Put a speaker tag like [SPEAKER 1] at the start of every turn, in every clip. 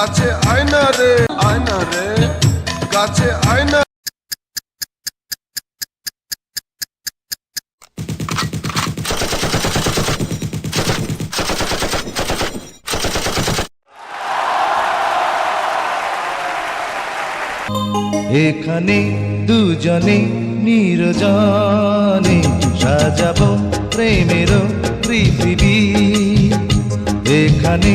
[SPEAKER 1] কাছে আয়না রে আয়না রে। কাছে আয়না।
[SPEAKER 2] এখানে দুজনে নিরজনে সাজাবো প্রেমের পৃথিবী। এখানে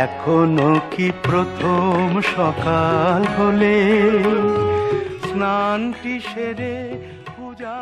[SPEAKER 3] এখনও কি প্রথম সকাল হলে স্নানটি সেরে পূজা